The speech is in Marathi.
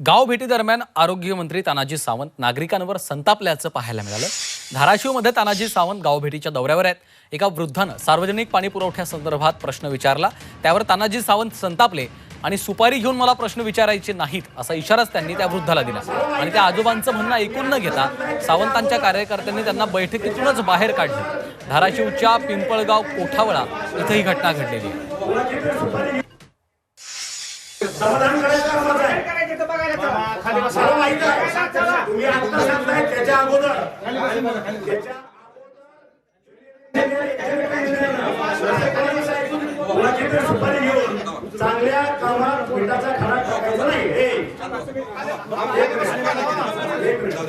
गाव भेटीदरम्यान आरोग्यमंत्री तानाजी सावंत नागरिकांवर संतापल्याचं पाहायला मिळालं. धाराशिवमध्ये तानाजी सावंत गावभेटीच्या दौऱ्यावर आहेत. एका वृद्धानं सार्वजनिक पाणी पुरवठ्यासंदर्भात प्रश्न विचारला. त्यावर तानाजी सावंत संतापले आणि सुपारी घेऊन मला प्रश्न विचारायचे नाहीत असा इशाराच त्यांनी त्या वृद्धाला दिला. आणि त्या आजोबांचं म्हणणं ऐकून न घेता सावंतांच्या कार्यकर्त्यांनी त्यांना बैठकीतूनच बाहेर काढलं. धाराशिवच्या पिंपळगाव कोठावळा इथं ही घटना घडलेली आहे. खाली बसा. आहे. तुम्ही आता सांगताय त्याच्या अगोदर. सुपारी घेऊन चांगल्या कामात पोटाचा खरा टाकायचा नाही. हे. एक मिनिट.